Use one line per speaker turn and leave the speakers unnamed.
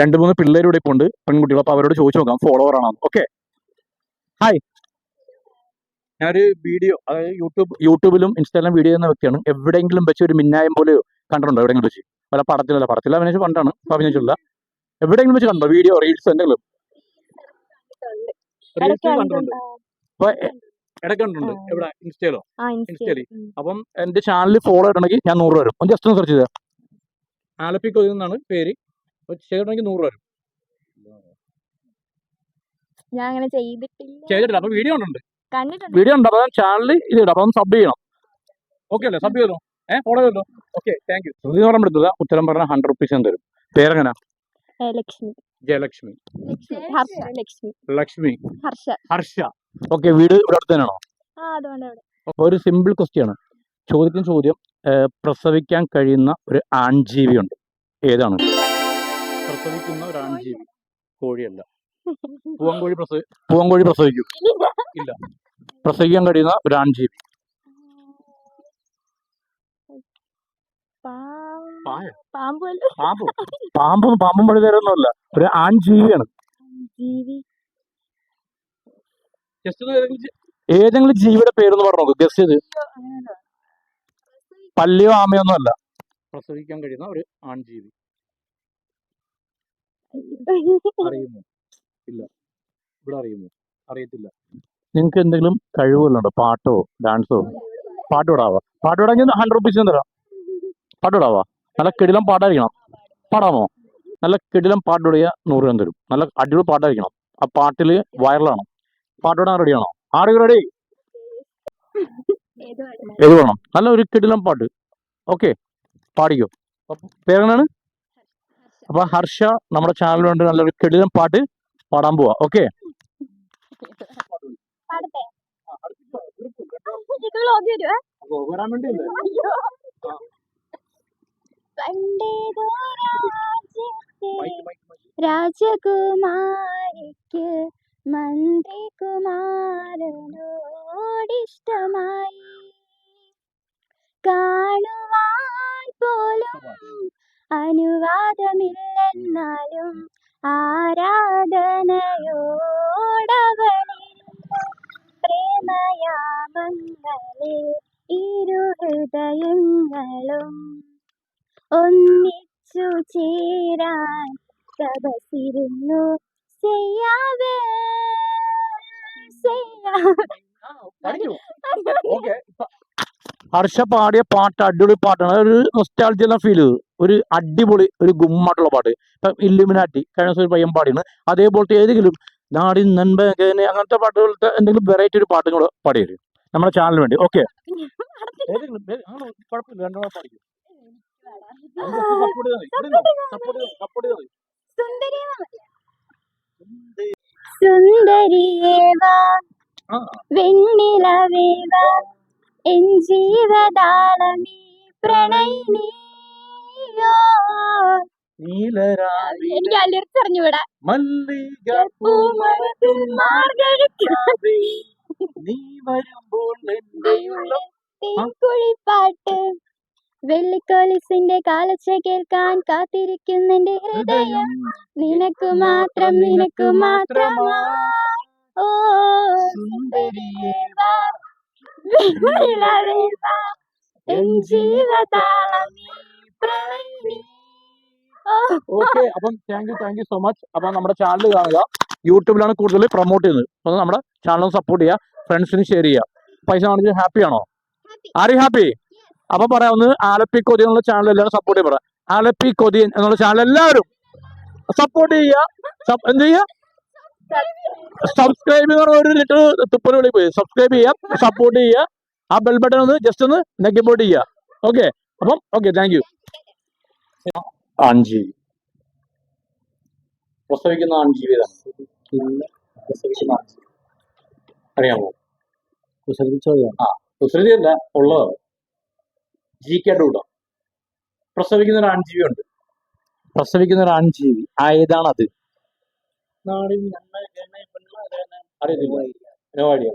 രണ്ട് മൂന്ന് പിള്ളേർ ഇവിടെ ഇപ്പോൾ ഉണ്ട് പെൺകുട്ടികൾ. അപ്പൊ അവരോട് ചോദിച്ചു നോക്കാം. ഫോളോവർ ആണോ? ഓക്കെ ഹായ് ഞാനൊരു വീഡിയോ അതായത് യൂട്യൂബ് യൂട്യൂബിലും ഇൻസ്റ്റാഗ്രാം വീഡിയോ ചെയ്യുന്ന വ്യക്തിയാണ്. എവിടെയെങ്കിലും വെച്ച് ഒരു മിന്നായം പോലെ കണ്ടിട്ടുണ്ടോ? എവിടെയെങ്കിലും വെച്ച്? വല്ല പടത്തിലല്ല പടത്തിൽ അഭിനയിച്ച് പണ്ടാണ്. ഇപ്പൊ അഭിനയിച്ചില്ല എവിടെയെങ്കിലും വെച്ച് കണ്ടോ? വീഡിയോ റീൽസ് എന്തെങ്കിലും? റീൽസ് കണ്ടിട്ടുണ്ട്. അപ്പൊ ഇടയ്ക്ക് കണ്ടിട്ടുണ്ട്. എവിടെ? ഇൻസ്റ്റയിലോ
ആ
ഇൻസ്റ്റയിൽ. അപ്പം എന്റെ ചാനൽ ഫോളോ ഇടണമെങ്കിൽ ഞാൻ നൂറ് വരും ഒന്ന് ജസ്റ്റ് ഒന്ന് സെർച്ച് ചെയ്താൽ ആലപ്പി കൊതി എന്നാണ് പേര്. അപ്പൊ ചെയ്തിട്ടുണ്ടെങ്കിൽ നൂറ് രൂപ വരും.
ഞാൻ അങ്ങനെ ചെയ്തിട്ടില്ല.
ചെയ്തിട്ടില്ല. അപ്പൊ വീഡിയോ ഉണ്ട്
കണ്ടിട്ടുണ്ട്.
വീഡിയോ ഉണ്ട് അപ്പൊ ചാനലിൽ ഇത് ഇടാം. അപ്പൊ സബ് ചെയ്യണം. ഓക്കെ അല്ലേ? സബ് ചെയ്തോ? ഏഹ് ഫോളോ ചെയ്തോ? ഓക്കെ താങ്ക് യു ശ്രുതി പറയാൻ എടുത്തത്. ഉത്തരം പറഞ്ഞ ഹൺഡ്രഡ് റുപ്പീസ് ഞാൻ തരും. പേരെങ്ങനെ?
ലക്ഷ്മി.
ജയലക്ഷ്മി.
ലക്ഷ്മി. ഹർഷ. ലക്ഷ്മി.
ലക്ഷ്മി.
ഹർഷ.
ഹർഷ. ഓക്കെ വീട് ഇവിടെ അടുത്ത് തന്നെയാണോ?
ആ അതുകൊണ്ട് അവിടെ.
ഒരു സിമ്പിൾ ക്വസ്റ്റ്യൻ ആണ്. ചോദിക്കുന്ന ചോദ്യം പ്രസവിക്കാൻ കഴിയുന്ന ഒരു ആൺജീവി ഉണ്ട് ഏതാണ്? പ്രസവിക്കുന്ന ഒരു ആൺജീവി കോഴിയല്ല. പൂവൻകോഴി പ്രസവി പൂവൻകോഴി പ്രസവിക്കും. ഇല്ല. പ്രസവിക്കാൻ കഴിയുന്ന ഒരു ആൺജീവി
പാമ്പ് പാമ്പ്? അല്ല
പാമ്പ് തരുന്നല്ല ഒരു ആൺജീവിയാണ്.
ജീവിയാണ്
ഏതെങ്കിലും ജീവിയുടെ പേരൊന്ന് പറഞ്ഞു നോക്ക്. ഗസ് ചെയ്ത്. പല്ലിയോ ആമയോ ഒന്നും അല്ല പ്രസവിക്കാൻ കഴിയുന്ന ഒരു ആൺജീവി. അറിയുമോ? ഇല്ല. ഇവിടെ അറിയുമോ? അറിയത്തില്ല. നിങ്ങൾക്ക് എന്തെങ്കിലും കഴിവുകളുണ്ടോ? പാട്ടോ ഡാൻസോ? പാട്ട് വിടാവോ പാട്ട് വിടാമെങ്കിൽ ഹൺഡ്രഡ് റുപ്പീസ് ഞാൻ തരാം. പാട്ട് വിടാവോ നല്ല കെടിലം പാട്ടായിരിക്കണം. പാടാമോ? നല്ല കെടിലം പാട്ട് വിടിയ നൂറ് രൂപ തരും. നല്ല അടിപൊളി പാട്ടായിരിക്കണം. ആ പാട്ടിൽ വൈറലാണ് പാട്ട് വിടാൻ റെഡിയാണോ ആറ് റെഡി
ഏത്
വേണം നല്ല ഒരു കെടിലം പാട്ട്. ഓക്കെ പാടിക്കോ. പേരെങ്ങനെയാണ് അപ്പൊ ഹർഷ നമ്മുടെ ചാനൽ വേണ്ടി നല്ലൊരു കെടുതം പാട്ട് പാടാൻ പോവാ. ഓക്കെ
രാജകുമാരിക്ക് മന്ത്രികുമാരനോടിഷ്ടമായി. കാണുവാൻ പോലും അനുവാദമില്ലെന്നാലും ആരാധനയോടവളിൽ പ്രേമയാമങ്ങളിൽ ഇരു ഹൃദയങ്ങളും ഒന്നിച്ചു ചേരാൻ തപസിരുന്നു ചെയ്യാവേ? ചെയ്യാവേ.
ഹർഷ പാടിയ പാട്ട് അടിപൊളി പാട്ടാണ്. ഒരു നൊസ്റ്റാൾജിയെല്ലാം ഫീൽ ചെയ്തു ഒരു അടിപൊളി ഒരു ഗുമ്മായിട്ടുള്ള പാട്ട്. ഇപ്പം ഇല്ലുമിനാറ്റി കഴിഞ്ഞ ഒരു പയ്യൻ പാടിയാണ് അതേപോലത്തെ ഏതെങ്കിലും നാടിൻ നൻപകനെ അങ്ങനത്തെ പാട്ടുകളുടെ എന്തെങ്കിലും വെറൈറ്റി ഒരു പാട്ടും കൂടെ പാടിയത് നമ്മുടെ ചാനലിന് വേണ്ടി. ഓക്കെ? കുഴപ്പമില്ല. രണ്ടെണ്ണം പാടിക്കും.
സുന്ദരിയേവാ വെണ്ണിലവേവാ എൻ ജീവതാളമീ പ്രണയിനിയോ
നീലരാവിലെ
എനിക്ക് ആ ലിറിക്സ് മാർഗഴിക്കാതെ
നീ വരുമ്പോൾ
കുഴിപ്പാട്ട് വെള്ളിക്കൊലിസിന്റെ കാലച്ച കേൾക്കാൻ കാത്തിരിക്കുന്ന കാത്തിരിക്കുന്നെന്റെ ഹൃദയം നിനക്കു മാത്രം നിനക്കു മാത്രമാ. ഓ
സുന്ദരിയേ
വാ, വെണ്ണിലവേ എൻ ജീവതാളമീ പ്രണയിനി. ഓ,
ഓക്കെ അപ്പം thank you thank you so much അപ്പം നമ്മുടെ ചാനൽ കാണുക. യൂട്യൂബിലാണ് കൂടുതൽ പ്രൊമോട്ട് ചെയ്യുന്നത്. അപ്പോൾ നമ്മുടെ ചാനൽ സപ്പോർട്ട് ചെയ്യുക. ഫ്രണ്ട്സിന് ഷെയർ ചെയ്യുക. പൈസ കാണിച്ച് ഹാപ്പി ആണോ? ആര് ഹാപ്പി അപ്പൊ പറയാം ഒന്ന് ആലപ്പി കൊതി എന്നുള്ള ചാനൽ എല്ലാവരും സപ്പോർട്ട് ചെയ്യാൻ പറയാം ആലപ്പി കൊതി എന്നുള്ള ചാനൽ എല്ലാവരും സപ്പോർട്ട് ചെയ്യുക. എന്ത് ചെയ്യുക? സബ്സ്ക്രൈബ് എന്ന് പറഞ്ഞ ഒരു ലിറ്റർ തുപ്പൽ വിളി പോയി. സബ്സ്ക്രൈബ് ചെയ്യാം സപ്പോർട്ട് ചെയ്യുക ആ ബെൽ ബട്ടൺ ഒന്ന് ജസ്റ്റ് ഒന്ന് നെക്കിപ്പോട്ട് ചെയ്യുക ഓക്കെ അപ്പം ഓക്കെ താങ്ക് യു ആൺജീവി പ്രസവിക്കുന്ന ആൺജീവി ഏതാണ്? പ്രസവിക്കുന്ന ആൺജീവി അറിയാമോ? പ്രസവിച്ചല്ല ആ കുസൃതി അല്ല ഉള്ളതാണ് ജി കേട്ട് കൂടാം. പ്രസവിക്കുന്ന ഒരു ആൺജീവി ഉണ്ട് പ്രസവിക്കുന്ന ഒരു ആൺജീവി ആ ഏതാണ് അത് അറിയത്തില്ല നോ ഐഡിയ